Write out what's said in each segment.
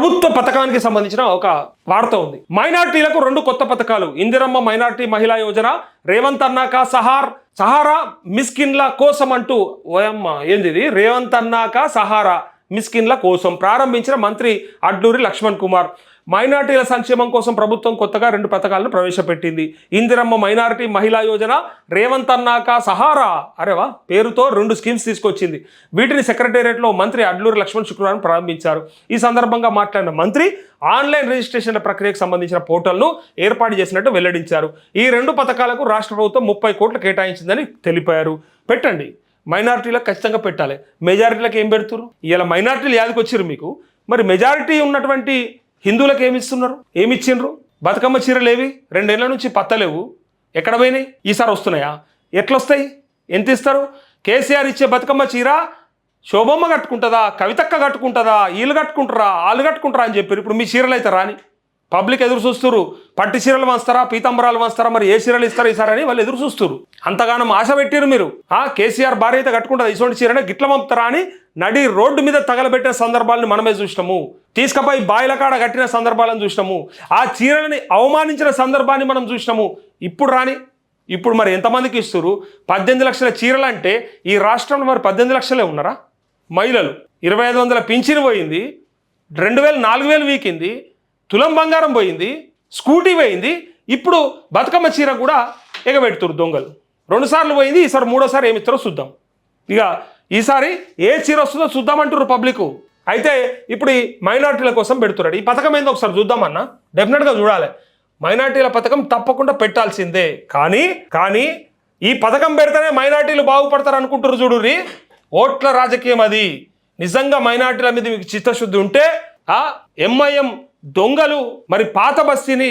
ప్రభుత్వ పథకానికి సంబంధించిన ఒక వార్త ఉంది. మైనార్టీలకు రెండు కొత్త పథకాలు. ఇందిరమ్మ మైనార్టీ మహిళా యోజన రేవంత్ అన్నాక సహార్ సహారా మిస్కిన్ల కోసం అంటూ ఓయమ్మ ఏంది ఇది? రేవంత్ అన్నాక సహారా మిస్కిన్ల కోసం ప్రారంభించిన మంత్రి అడ్లూరి లక్ష్మణ్ కుమార్. మైనార్టీల సంక్షేమం కోసం ప్రభుత్వం కొత్తగా రెండు పథకాలను ప్రవేశపెట్టింది. ఇందిరమ్మ మైనారిటీ మహిళా యోజన రేవంత్ అన్నాక సహారా. అరేవా పేరుతో రెండు స్కీమ్స్ తీసుకొచ్చింది. వీటిని సెక్రటేరియట్లో మంత్రి అడ్లూరి లక్ష్మణ్ శుక్రవారం ప్రారంభించారు. ఈ సందర్భంగా మాట్లాడిన మంత్రి ఆన్లైన్ రిజిస్ట్రేషన్ల ప్రక్రియకు సంబంధించిన పోర్టల్ను ఏర్పాటు చేసినట్టు వెల్లడించారు. ఈ రెండు పథకాలకు రాష్ట్ర ప్రభుత్వం ముప్పై కోట్లు కేటాయించిందని తెలిపారు. పెట్టండి. మైనార్టీలకు ఖచ్చితంగా పెట్టాలి. మెజారిటీలకు ఏం పెడుతురు ఇలా మైనార్టీలు యాదకొచ్చారు మీకు. మరి మెజారిటీ ఉన్నటువంటి హిందువులకు ఏమి ఇస్తున్నారు? ఏమి ఇచ్చిండ్రు? బతుకమ్మ చీరలు ఏవి? రెండేళ్ళ నుంచి పత్తలేవు. ఎక్కడ పోయినాయి? ఈసారి వస్తున్నాయా? ఎట్లొస్తాయి? ఎంత ఇస్తారు? కేసీఆర్ ఇచ్చే బతుకమ్మ చీర శోభమ్మ కట్టుకుంటుందా? కవితక్క కట్టుకుంటుందా? వీళ్ళు కట్టుకుంటారా వాళ్ళు కట్టుకుంటారా అని చెప్పారు. ఇప్పుడు మీ చీరలు అయితే రాని. పబ్లిక్ ఎదురు చూస్తున్నారు పట్టు చీరలు వంచుతారా పీతాంబరాలు వంచుతారా మరి ఏ చీరలు ఇస్తారా ఈసారని వాళ్ళు ఎదురు చూస్తున్నారు అంతగానం ఆశ పెట్టారు మీరు. ఆ కేసీఆర్ భార్య అయితే కట్టుకుంటుంది ఇటువంటి చీరనే గిట్ల పంపుతారా అని నడి రోడ్డు మీద తగలబెట్టిన సందర్భాలను మనమే చూసినాము. తీసుకపోయి బాయిల కాడ కట్టిన సందర్భాలను చూసినాము. ఆ చీరలని అవమానించిన సందర్భాన్ని మనం చూసినాము. ఇప్పుడు రాని ఇప్పుడు మరి ఎంతమందికి ఇస్తారు పద్దెనిమిది లక్షల చీరలు అంటే ఈ రాష్ట్రంలో మరి పద్దెనిమిది లక్షలే ఉన్నారా? మహిళలు. ఇరవై ఐదు వందల పింఛన్ పోయింది. రెండు వేలు నాలుగు వేలు వీకింది. తులం బంగారం పోయింది స్కూటీ పోయింది ఇప్పుడు బతుకమ్మ చీర కూడా ఎగబెడుతురు దొంగలు. రెండుసార్లు పోయింది ఈసారి మూడోసారి ఏమి ఇస్తారో చూద్దాం. ఇక ఈసారి ఏ చీర వస్తుందో చూద్దామంటారు పబ్లిక్. అయితే ఇప్పుడు ఈ మైనార్టీల కోసం పెడుతున్నాడు ఈ పథకం ఏందో ఒకసారి చూద్దామన్నా. డెఫినెట్గా చూడాలి. మైనార్టీల పథకం తప్పకుండా పెట్టాల్సిందే. కానీ కానీ ఈ పథకం పెడితేనే మైనార్టీలు బాగుపడతారు అనుకుంటారు చూడుర్రి. ఓట్ల రాజకీయం అది. నిజంగా మైనార్టీల మీద మీకు చిత్తశుద్ధి ఉంటే ఆ ఎంఐఎం దొంగలు మరి పాత బస్తీని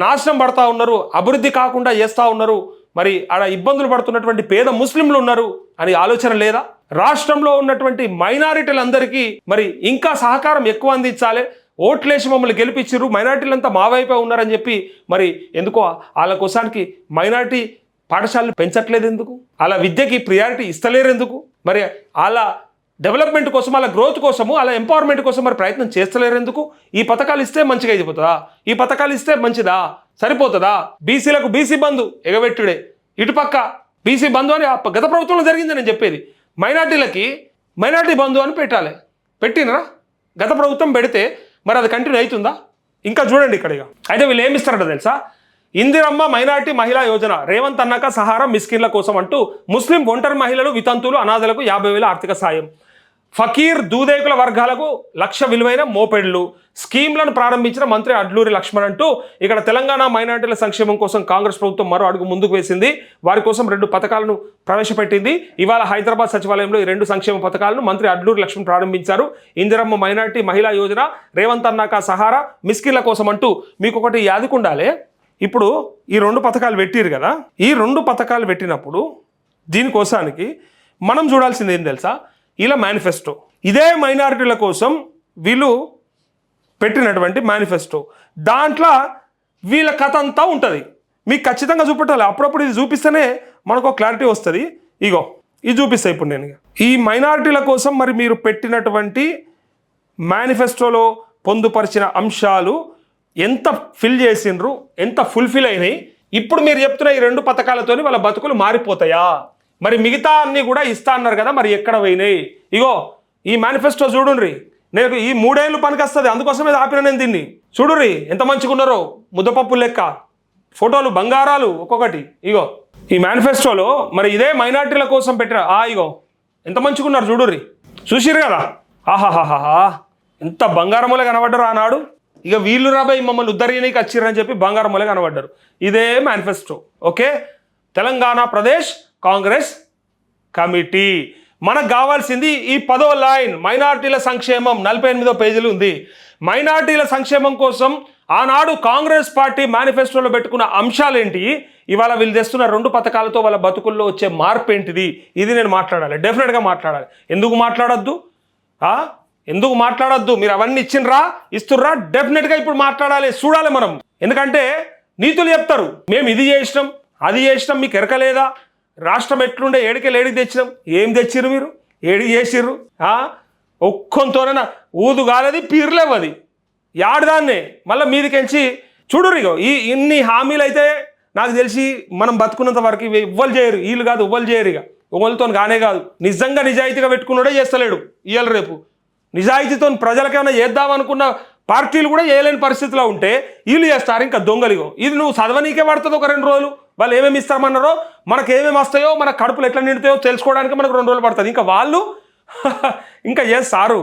నాశనం పడతా ఉన్నారు అభివృద్ధి కాకుండా చేస్తూ ఉన్నారు మరి ఆడ ఇబ్బందులు పడుతున్నటువంటి పేద ముస్లింలు ఉన్నారు అని ఆలోచన లేదా? రాష్ట్రంలో ఉన్నటువంటి మైనారిటీలందరికీ మరి ఇంకా సహకారం ఎక్కువ అందించాలి ఓట్లేసి మమ్మల్ని గెలిపించారు మైనారిటీలంతా మా వైపే ఉన్నారని చెప్పి మరి ఎందుకో వాళ్ళ కోసానికి మైనారిటీ పాఠశాలలు పెంచట్లేదు ఎందుకు? అలా విద్యకి ప్రియారిటీ ఇస్తలేరు ఎందుకు? మరి అలా డెవలప్మెంట్ కోసం అలా గ్రోత్ కోసము అలా ఎంపవర్మెంట్ కోసం మరి ప్రయత్నం చేస్తలేరు ఎందుకు? ఈ పథకాలు ఇస్తే మంచిగా అయిపోతుందా ఈ పథకాలు ఇస్తే మంచిదా? సరిపోతుందా? బీసీలకు బీసీ బంధు ఎగబెట్టుడే. ఇటుపక్క బీసీ బంధు అని ఆ గత ప్రభుత్వంలో జరిగింది నేను చెప్పేది. మైనార్టీలకి మైనార్టీ బంధు అని పెట్టాలి. పెట్టినరా? గత ప్రభుత్వం పెడితే మరి అది కంటిన్యూ అవుతుందా? ఇంకా చూడండి ఇక్కడ ఇక. అయితే వీళ్ళు ఏమిస్తారట తెలుసా? ఇందిరమ్మ మైనార్టీ మహిళా యోజన. రేవంత్ అన్నాక సహారా మిస్కిన్ల కోసం అంటూ ముస్లిం ఒంటరి మహిళలు వితంతులు అనాథలకు యాభై వేల ఆర్థిక సాయం. ఫకీర్ దూదేకుల వర్గాలకు లక్ష విలువైన మోపెడ్లు. స్కీమ్లను ప్రారంభించిన మంత్రి అడ్లూరి లక్ష్మణ్ అంటూ ఇక్కడ తెలంగాణ మైనార్టీల సంక్షేమం కోసం కాంగ్రెస్ ప్రభుత్వం మరో అడుగు ముందుకు వేసింది. వారి కోసం రెండు పథకాలను ప్రవేశపెట్టింది. ఇవాళ హైదరాబాద్ సచివాలయంలో ఈ రెండు సంక్షేమ పథకాలను మంత్రి అడ్లూరి లక్ష్మణ్ ప్రారంభించారు. ఇందిరమ్మ మైనార్టీ మహిళా యోజన రేవంత్ అన్నాక సహారా మిస్కిన్ల కోసం అంటూ మీకు ఒకటి యాదుకుండాలే ఇప్పుడు ఈ రెండు పథకాలు పెట్టిరు కదా. ఈ రెండు పథకాలు పెట్టినప్పుడు దీనికోసానికి మనం చూడాల్సింది ఏం తెలుసా? ఇలా మేనిఫెస్టో ఇదే మైనారిటీల కోసం వీళ్ళు పెట్టినటువంటి మేనిఫెస్టో దాంట్లో వీళ్ళ కథ అంతా ఉంటుంది. మీకు ఖచ్చితంగా చూపెట్టాలి. అప్పుడప్పుడు ఇది చూపిస్తేనే మనకు క్లారిటీ వస్తుంది. ఇగో ఇది చూపిస్తాయి ఇప్పుడు నేను ఈ మైనారిటీల కోసం మరి మీరు పెట్టినటువంటి మేనిఫెస్టోలో పొందుపరిచిన అంశాలు ఎంత ఫిల్ చేసిండ్రు ఎంత ఫుల్ఫిల్ అయినాయి. ఇప్పుడు మీరు చెప్తున్న ఈ రెండు పథకాలతోని వాళ్ళ బతుకులు మారిపోతాయా? మరి మిగతా అన్నీ కూడా ఇస్తా అన్నారు కదా మరి ఎక్కడ పోయినాయి? ఇగో ఈ మేనిఫెస్టో చూడుండ్రి. నేను ఈ మూడేళ్ళు పనికొస్తుంది అందుకోసమే ఆపిన నేను దీన్ని. చూడుర్రి ఎంత మంచిగా ఉన్నారో ముద్దపప్పు లెక్క. ఫోటోలు బంగారాలు ఒక్కొక్కటి. ఇగో ఈ మేనిఫెస్టోలో మరి ఇదే మైనార్టీల కోసం పెట్టిన ఆ ఇగో ఎంత మంచిగా ఉన్నారు చూడుర్రి. చూసిర్రు కదా? ఆహాహాహా ఎంత బంగారములే కనబడ్డారు ఆనాడు. ఇక వీళ్ళు రాబోయి మమ్మల్ని ఉద్ధరణకి వచ్చిర్రని చెప్పి బంగారములే కనబడ్డారు. ఇదే manifesto okay? Telangana Pradesh Congress committee. మనకు కావాల్సింది ఈ పదో లైన్ మైనార్టీల సంక్షేమం. నలభై ఎనిమిదో పేజీలు ఉంది. మైనార్టీల సంక్షేమం కోసం ఆనాడు కాంగ్రెస్ పార్టీ మేనిఫెస్టోలో పెట్టుకున్న అంశాలేంటి? ఇవాళ వీళ్ళు తెస్తున్న రెండు పథకాలతో వాళ్ళ బతుకుల్లో వచ్చే మార్పు ఏంటిది? ఇది నేను మాట్లాడాలి. డెఫినెట్గా మాట్లాడాలి. ఎందుకు మాట్లాడొద్దు? ఎందుకు మాట్లాడొద్దు? మీరు అవన్నీ ఇచ్చినరా? ఇస్తుర్రా? డెఫినెట్గా ఇప్పుడు మాట్లాడాలి. చూడాలి మనం. ఎందుకంటే నీతులు చెప్తారు. మేము ఇది చేసినాం అది చేసినాం మీకు ఎరకలేదా? రాష్ట్రం ఎట్లుండే ఏడికెళ్ళి ఏడికి తెచ్చినాం? ఏం తెచ్చిర్రు మీరు? ఏడికి చేసిర్రు? ఆ? ఒక్కొంతోనైనా ఊదు కాలేదు పీర్లేవు అది యాడదాన్నే మళ్ళీ మీదికెంచి చూడు ఇగో ఈ ఇన్ని హామీలు అయితే నాకు తెలిసి మనం బతుకున్నంత వరకు ఇవి ఇవ్వలు చేయరు. వీళ్ళు కాదు ఇవ్వలు చేయరు ఇక ఇవ్వలతో కానే కాదు. నిజంగా నిజాయితీగా పెట్టుకున్నాడే చేస్తలేడు ఇయ్యాలి రేపు. నిజాయితీతో ప్రజలకేమైనా చేద్దామనుకున్న చేద్దాం అనుకున్న పార్టీలు కూడా చేయలేని పరిస్థితిలో ఉంటే వీళ్ళు చేస్తారు. ఇంకా దొంగలిగో. ఇది నువ్వు చదవనీకే పడుతుంది ఒక రెండు రోజులు. వాళ్ళు ఏమేమి ఇస్తామన్నారో మనకు ఏమేమి వస్తాయో మన కడుపులు ఎట్లా నిండుతాయో తెలుసుకోవడానికి మనకు రెండు రోజులు పడుతుంది. ఇంకా వాళ్ళు ఇంకా ఏ సారు?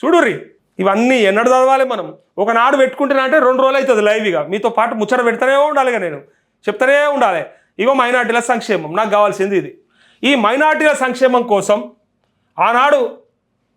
చూడుర్రి ఇవన్నీ ఎన్నడు చదవాలి మనం. ఒకనాడు పెట్టుకుంటున్నా అంటే రెండు రోజులు అవుతుంది లైవ్ ఇక. మీతో పాటు ముచ్చట పెడతానే ఉండాలిగా నేను. చెప్తానే ఉండాలి. ఇగో మైనార్టీల సంక్షేమం నాకు కావాల్సింది ఇది. ఈ మైనార్టీల సంక్షేమం కోసం ఆనాడు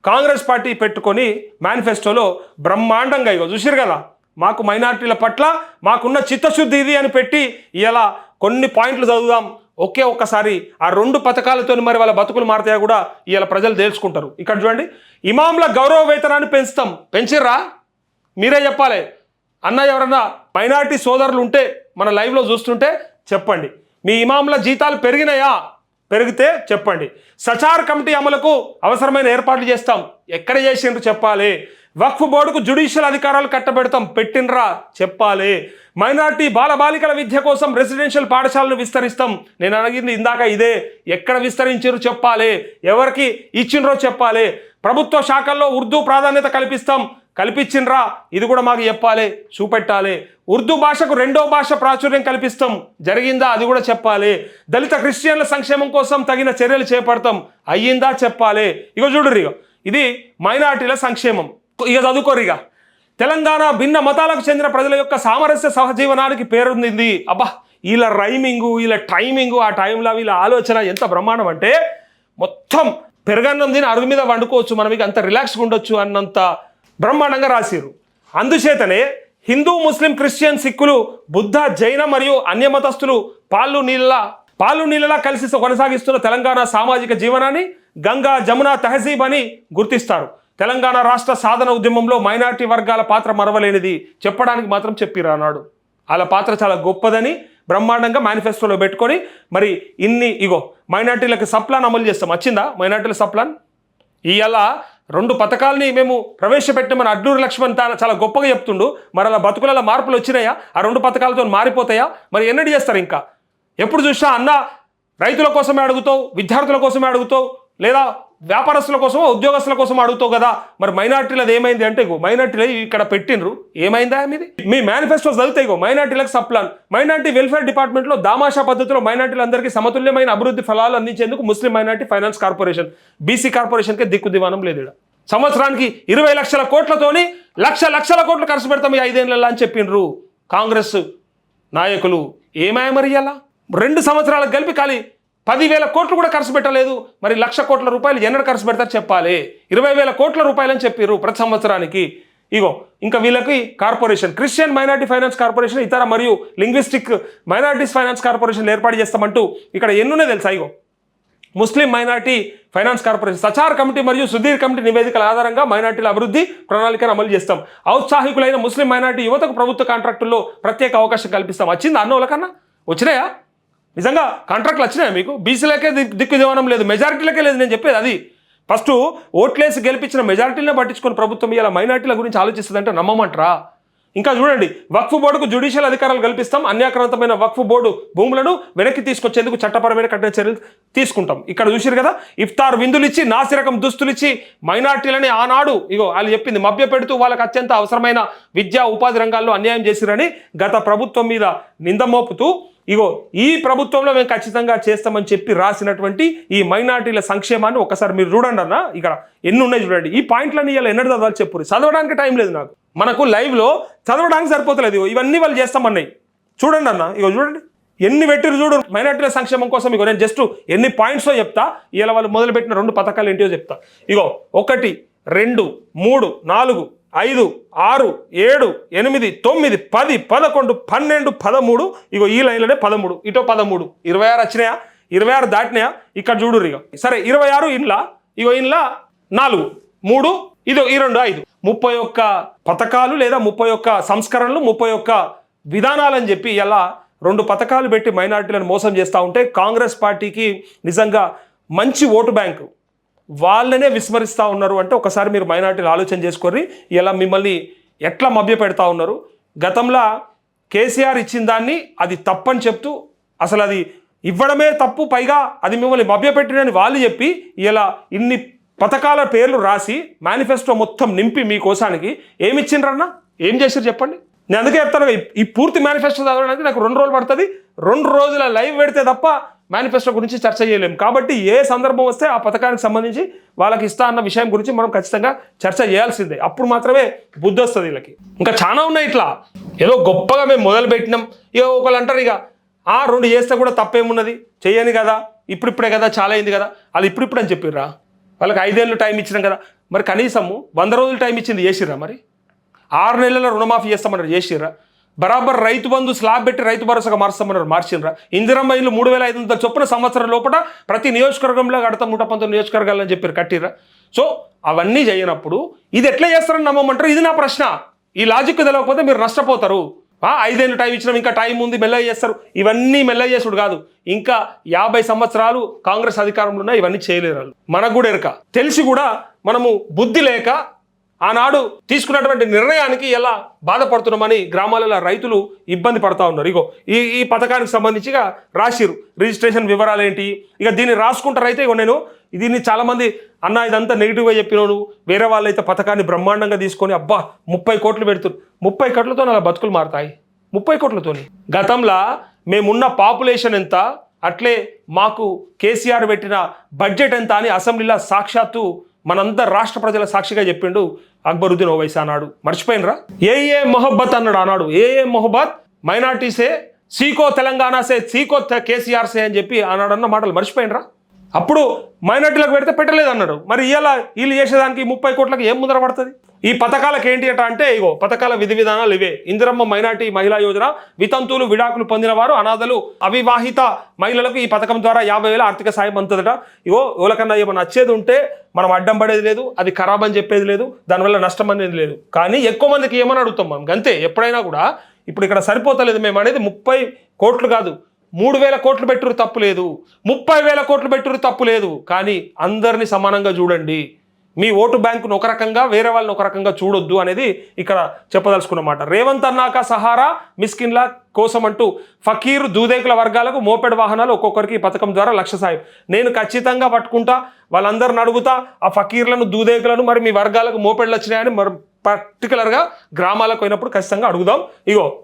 కాంగ్రెస్ పార్టీ పెట్టుకొని మేనిఫెస్టోలో బ్రహ్మాండంగా ఇగో చూసిరు కదా మాకు మైనార్టీల పట్ల మాకున్న చిత్తశుద్ధి ఇది అని పెట్టి ఇలా కొన్ని పాయింట్లు చదువుదాం. ఒకే ఒక్కసారి ఆ రెండు పథకాలతో మరి వాళ్ళ బతుకులు మారుతాయా కూడా ఇవాళ ప్రజలు తేల్చుకుంటారు ఇక్కడ చూడండి ఇమాంల గౌరవ వేతనాన్ని పెంచుతాం. పెంచిర్రా? మీరే చెప్పాలి. అన్న ఎవరన్నా మైనార్టీ సోదరులు ఉంటే మన లైవ్లో చూస్తుంటే చెప్పండి. మీ ఇమాంల జీతాలు పెరిగినాయా? పెరిగితే చెప్పండి. సచార్ కమిటీ అమలుకు అవసరమైన ఏర్పాట్లు చేస్తాం. ఎక్కడ చేసిండ్రు చెప్పాలి. వక్ఫ్ బోర్డుకు జుడిషియల్ అధికారాలు కట్టబెడతాం పెట్టినరా చెప్పాలి. మైనార్టీ బాలబాలికల విద్య కోసం రెసిడెన్షియల్ పాఠశాలను విస్తరిస్తాం. నేను అడిగింది ఇందాక ఇదే ఎక్కడ విస్తరించారు చెప్పాలి. ఎవరికి ఇచ్చిండ్రో చెప్పాలి. ప్రభుత్వ శాఖల్లో ఉర్దూ ప్రాధాన్యత కల్పిస్తాం కల్పించిండ్రా ఇది కూడా మాకు చెప్పాలి చూపెట్టాలి. ఉర్దూ భాషకు రెండో భాష ప్రాచుర్యం కల్పిస్తాం జరిగిందా అది కూడా చెప్పాలి. దళిత క్రిస్టియన్ల సంక్షేమం కోసం తగిన చర్యలు చేపడతాం అయ్యిందా చెప్పాలి. ఇగో చూడు ఇది మైనార్టీల సంక్షేమం. ఇక చదువుకోరు ఇక. తెలంగాణ భిన్న మతాలకు చెందిన ప్రజల యొక్క సామరస్య సహజీవనానికి పేరొందింది. అబ్బా వీళ్ళ రైమింగు వీళ్ళ టైమింగు ఆ టైంలో వీళ్ళ ఆలోచన ఎంత బ్రహ్మాండం అంటే మొత్తం పెరగన్నం తిని అరుగు మీద వండుకోవచ్చు మనం ఇక అంత రిలాక్స్గా ఉండొచ్చు అన్నంత బ్రహ్మాండంగా రాసిరు అందుచేతనే హిందూ ముస్లిం క్రిస్టియన్ సిక్కులు బుద్ధ జైన మరియు అన్యమతస్థులు పాలు నీళ్ళ పాలు నీళ్ళలా కలిసి కొనసాగిస్తున్న తెలంగాణ సామాజిక జీవనాన్ని గంగా జమున తహజీబ్ అని గుర్తిస్తారు. తెలంగాణ రాష్ట్ర సాధన ఉద్యమంలో మైనారిటీ వర్గాల పాత్ర మరవలేనిది చెప్పడానికి మాత్రం చెప్పిరా అన్నాడు వాళ్ళ పాత్ర చాలా గొప్పదని బ్రహ్మాండంగా మేనిఫెస్టోలో పెట్టుకొని మరి ఇన్ని ఇగో మైనార్టీలకు సప్లాన్ అమలు చేస్తాం. వచ్చిందా మైనార్టీల సప్లాన్? ఇవాళ రెండు పథకాలని మేము ప్రవేశపెట్టామని అడ్డూరు లక్ష్మణ్ తా చాలా గొప్పగా చెప్తుండు. మరి అలా బతుకులలో మార్పులు వచ్చినాయా? ఆ రెండు పథకాలతో మారిపోతాయా? మరి ఎన్నడి చేస్తారు ఇంకా? ఎప్పుడు చూసినా అన్న రైతుల కోసమే అడుగుతావు విద్యార్థుల కోసమే అడుగుతావు లేదా వ్యాపారస్తుల కోసమో ఉద్యోగస్తుల కోసం అడుగుతావు కదా? మరి మైనార్టీలది ఏమైంది అంటే మైనార్టీలు ఇక్కడ పెట్టినరు ఏమైందా మీది? మీ మేనిఫెస్టో చదివితే ఇగో మైనార్టీలకు సప్లాన్ మైనార్టీ వెల్ఫేర్ డిపార్ట్మెంట్లో దామాషా పద్ధతిలో మైనార్టీలందరికీ సమతుల్యమైన అభివృద్ధి ఫలాలు అందించేందుకు Muslim minority finance corporation BC కార్పొరేషన్కే దిక్కు దివానం లేదు సంవత్సరానికి ఇరవై లక్షల కోట్లతోని లక్ష లక్షల కోట్లు ఖర్చు పెడతాం ఈ ఐదేళ్ళ అని చెప్పిండ్రు కాంగ్రెస్ నాయకులు. ఏమాయ మరి అలా రెండు సంవత్సరాలకు కలిపి ఖాళీ పదివేల కోట్లు కూడా ఖర్చు పెట్టలేదు. మరి లక్ష కోట్ల రూపాయలు ఎన్నడ ఖర్చు పెడతారు చెప్పాలి. ఇరవై వేల కోట్ల రూపాయలని చెప్పారు ప్రతి సంవత్సరానికి. ఇగో ఇంకా వీళ్ళకి corporation Christian minority finance corporation ఇతర మరియు లింగ్విస్టిక్ మైనార్టీస్ ఫైనాన్స్ కార్పొరేషన్ ఏర్పాటు చేస్తామంటూ ఇక్కడ ఎన్నునే తెలుసా ఇగో? Muslim minority finance corporation Sachar committee మరియు సుధీర్ కమిటీ నివేదికల ఆధారంగా మైనార్టీల అభివృద్ధి ప్రణాళికను అమలు చేస్తాం. ఔత్సాహికులైన ముస్లిం మైనార్టీ యువతకు ప్రభుత్వ కాంట్రాక్టుల్లో ప్రత్యేక అవకాశం కల్పిస్తాం. వచ్చింది అన్నోళ్ళకన్నా? వచ్చినాయా? నిజంగా కాంట్రాక్ట్లు వచ్చినాయి మీకు? బీసీలకే దిక్కు దిక్కు దివనం లేదు. మెజారిటీలకే లేదు. నేను చెప్పేది అది. ఫస్ట్ ఓట్లేసి గెలిపించిన మెజారిటీనే పట్టించుకొని ప్రభుత్వం ఇలా మైనార్టీల గురించి ఆలోచిస్తుందంటే నమ్మమంటారా? ఇంకా చూడండి. వక్ఫ్ బోర్డుకు జ్యుడిషియల్ అధికారాలు కల్పిస్తాం. అన్యాక్రాంతమైన వక్ఫ్ బోర్డు భూములను వెనక్కి తీసుకొచ్చేందుకు చట్టపరమైన కఠిన చర్యలు తీసుకుంటాం. ఇక్కడ చూసారు కదా? ఇఫ్తార్ విందులు ఇచ్చి నాసిరకం దుస్తులు ఇచ్చి మైనార్టీలని ఆనాడు ఇగో వాళ్ళు చెప్పింది మభ్య పెడుతూ వాళ్ళకి అత్యంత అవసరమైన విద్యా ఉపాధి రంగాల్లో అన్యాయం చేసిరని గత ప్రభుత్వం మీద నింద మోపుతూ ఇగో ఈ ప్రభుత్వంలో మేము ఖచ్చితంగా చేస్తామని చెప్పి రాసినటువంటి ఈ మైనార్టీల సంక్షేమాన్ని ఒకసారి మీరు చూడండి అన్న. ఇక్కడ ఎన్ని ఉన్నాయి చూడండి. ఈ పాయింట్లన్నీ ఇలా ఎన్నడూ చదవాలి చెప్పు చదవడానికి టైం లేదు నాకు. మనకు లైవ్లో చదవడానికి సరిపోతలేదు. ఇవన్నీ వాళ్ళు చేస్తామన్నాయి. చూడండి అన్న. ఇగో చూడండి. ఎన్ని పెట్టిరు చూడు. మైనార్టీల సంక్షేమం కోసం ఇగో నేను జస్ట్ ఎన్ని పాయింట్స్ చెప్తా. ఇలా వాళ్ళు మొదలుపెట్టిన రెండు పథకాలు ఏంటో చెప్తా. ఇగో ఒకటి రెండు మూడు నాలుగు ఐదు ఆరు ఏడు ఎనిమిది తొమ్మిది పది పదకొండు పన్నెండు పదమూడు. ఇగో ఈ లైన్లోనే పదమూడు. ఇటో పదమూడు. ఇరవై ఆరు వచ్చినాయా? ఇరవై ఆరు దాటినాయా? ఇక్కడ చూడు ఇక సరే ఇరవై ఆరు ఇండ్ల ఇగో ఇండ్ల నాలుగు మూడు ఇదో ఈ రెండు ఐదు. ముప్పై ఒక్క పథకాలు లేదా ముప్పై ఒక్క సంస్కరణలు ముప్పై ఒక్క విధానాలని చెప్పి ఇలా రెండు పథకాలు పెట్టి మైనార్టీలను మోసం చేస్తూ ఉంటే కాంగ్రెస్ పార్టీకి నిజంగా మంచి ఓటు బ్యాంకు. వాళ్ళనే విస్మరిస్తూ ఉన్నారు అంటే ఒకసారి మీరు మైనార్టీలు ఆలోచన చేసుకొని ఇలా మిమ్మల్ని ఎట్లా మభ్య పెడతా ఉన్నారు? గతంలో కేసీఆర్ ఇచ్చిన దాన్ని అది తప్పని చెప్తూ అసలు అది ఇవ్వడమే తప్పు పైగా అది మిమ్మల్ని మభ్యపెట్టినని వాళ్ళు చెప్పి ఇలా ఇన్ని పథకాల పేర్లు రాసి మేనిఫెస్టో మొత్తం నింపి మీ కోసానికి ఏమి ఇచ్చిండ్రన్నా ఏం చేశారు చెప్పండి. నేను అందుకే చెప్తాను ఈ- ఈ పూర్తి మేనిఫెస్టో చదవడానికి నాకు రెండు రోజులు పడుతుంది. రెండు రోజుల లైవ్ పెడితే తప్ప మేనిఫెస్టో గురించి చర్చ చేయలేము. కాబట్టి ఏ సందర్భం వస్తే ఆ పథకానికి సంబంధించి వాళ్ళకి ఇస్తా అన్న విషయం గురించి మనం ఖచ్చితంగా చర్చ చేయాల్సిందే. అప్పుడు మాత్రమే బుద్ధి వస్తుంది వీళ్ళకి. ఇంకా చాలా ఉన్నాయి ఇట్లా. ఏదో గొప్పగా మేము మొదలు పెట్టినాం. ఏ ఒకళ్ళు అంటారు ఇక ఆ రెండు చేస్తే కూడా తప్పేమున్నది? చేయని కదా? ఇప్పుడిప్పుడే కదా? చాలా అయింది కదా? అది ఇప్పుడిప్పుడు అని చెప్పిర్రా? వాళ్ళకి ఐదేళ్ళు టైం ఇచ్చినాం కదా? మరి కనీసము వంద రోజులు టైం ఇచ్చింది చేసిర్రా మరి? ఆరు నెలల రుణమాఫీ చేస్తామన్నారు చేసిర్రా? బరాబర్ రైతు బంధు స్లాబ్ పెట్టి రైతు భరోసాగా మార్స్తామన్నారు మార్చిండ్రా. ఇందిరమ్మ ఇల్లు మూడు వేల ఐదు వందల చొప్పున సంవత్సరం లోపల ప్రతి నియోజకవర్గంలో కడతాం నూట పంతొమ్మిది నియోజకవర్గాలని చెప్పారు కట్టిరా సో అవన్నీ చేయనప్పుడు ఇది ఎట్లా చేస్తారని నమ్మమంటారు? ఇది నా ప్రశ్న. ఈ లాజిక్ తెలియకపోతే మీరు నష్టపోతారు. ఐదేళ్ళు టైం ఇచ్చినాం ఇంకా టైం ఉంది మెల్లగా చేస్తారు. ఇవన్నీ మెల్లగా చేసుడు కాదు. ఇంకా యాభై సంవత్సరాలు కాంగ్రెస్ అధికారంలో ఉన్నా ఇవన్నీ చేయలేరు వాళ్ళు. మనకు కూడా ఎరక. తెలిసి కూడా మనము బుద్ధి లేక ఆనాడు తీసుకున్నటువంటి నిర్ణయానికి ఎలా బాధపడుతున్నామని గ్రామాలలో రైతులు ఇబ్బంది పడతా ఉన్నారు. ఇగో ఈ ఈ పథకానికి సంబంధించిగా రాసిరు రిజిస్ట్రేషన్ వివరాలు ఏంటి? ఇక దీన్ని రాసుకుంటారు అయితే ఇగో నేను. దీన్ని చాలామంది అన్న ఇదంతా నెగిటివ్గా చెప్పినోడు. వేరే వాళ్ళైతే పథకాన్ని బ్రహ్మాండంగా తీసుకొని అబ్బా ముప్పై కోట్లు పెడుతున్నారు ముప్పై కోట్లతో అలా బతుకులు మారుతాయి. ముప్పై కోట్లతోని. గతంలో మేమున్న పాపులేషన్ ఎంత? అట్లే మాకు కేసీఆర్ పెట్టిన బడ్జెట్ ఎంత అని అసెంబ్లీలో సాక్షాత్తు మనందరు రాష్ట్ర ప్రజల సాక్షిగా చెప్పిండు అక్బరుద్దీన్ ఓవైసీ అన్నాడు. మర్చిపోయినరా? ఏ ఏ మొహబ్బత్ అన్నాడు అన్నాడు ఏ ఏ మొహబ్బత్? మైనార్టీసే సీకో తెలంగాణసే సీకో కేసీఆర్సే అని చెప్పి అన్నాడు అన్న మాటలు మర్చిపోయినరా? అప్పుడు మైనార్టీలకు పెడితే పెట్టలేదు అన్నాడు మరి ఇలా వీళ్ళు చేసేదానికి ముప్పై కోట్లకు ఏం ముద్ర పడుతుంది? ఈ పథకాలకు ఏంటి అట అంటే ఇగో పథకాల విధి విధానాలు ఇవే. ఇందిరమ్మ మైనార్టీ మహిళా యోజన వితంతువులు విడాకులు పొందిన వారు అనాథలు అవివాహిత మహిళలకు ఈ పథకం ద్వారా యాభై వేల ఆర్థిక సాయం అందుతుందట. ఇగో ఎవరికన్నా ఏమైనా నచ్చేది ఉంటే మనం అడ్డం పడేది లేదు అది ఖరాబ్ అని చెప్పేది లేదు దానివల్ల నష్టం అనేది లేదు. కానీ ఎక్కువ మందికి ఏమని అడుగుతాం మనం? అంతే ఎప్పుడైనా కూడా ఇప్పుడు ఇక్కడ సరిపోతలేదు మేము అనేది ముప్పై కోట్లు కాదు. మూడు వేల కోట్లు పెట్టురు తప్పు లేదు. ముప్పై వేల కోట్లు పెట్టురు తప్పు లేదు. కానీ అందరినీ సమానంగా చూడండి. మీ ఓటు బ్యాంకును ఒక రకంగా వేరే వాళ్ళని ఒక రకంగా చూడొద్దు అనేది ఇక్కడ చెప్పదలుచుకున్నమాట రేవంత్ అన్నాక సహారా మిస్కిన్ల కోసం అంటూ ఫకీర్ దూదేకుల వర్గాలకు మోపెడ్ వాహనాలు ఒక్కొక్కరికి ఈ పథకం ద్వారా లక్ష సాయం. నేను ఖచ్చితంగా పట్టుకుంటా వాళ్ళందరిని అడుగుతా ఆ ఫకీర్లను దూదేకులను మరి మీ వర్గాలకు మోపెడ్లు వచ్చినాయని మరి పర్టికులర్గా గ్రామాలకు పోయినప్పుడు ఖచ్చితంగా అడుగుదాం. ఇగో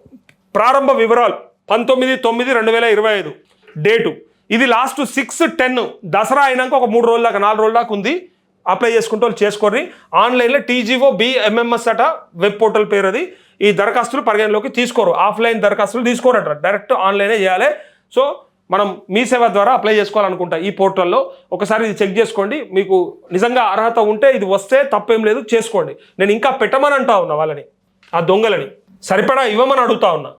ప్రారంభ వివరాలు. పంతొమ్మిది తొమ్మిది రెండు వేల ఇరవై ఐదు. డేటు. ఇది లాస్ట్ సిక్స్ టెన్. దసరా అయినాక ఒక మూడు రోజుల దాకా నాలుగు రోజుల దాకా ఉంది. అప్లై చేసుకుంటే వాళ్ళు చేసుకోర్రి. ఆన్లైన్లో టీజీఓ బిఎంఎంఎస్ అట వెబ్ పోర్టల్ పేరు అది ఈ దరఖాస్తులు పరిగణలోకి తీసుకోరు. ఆఫ్లైన్ దరఖాస్తులు తీసుకోరట. డైరెక్ట్ ఆన్లైనే చేయాలి. సో మనం మీ సేవ ద్వారా అప్లై చేసుకోవాలనుకుంటా ఈ పోర్టల్లో. ఒకసారి ఇది చెక్ చేసుకోండి. మీకు నిజంగా అర్హత ఉంటే ఇది వస్తే తప్పేం లేదు చేసుకోండి. నేను ఇంకా పెట్టమని అంటా ఉన్నా వాళ్ళని. ఆ దొంగలని. సరిపడా ఇవ్వమని అడుగుతా ఉన్నా.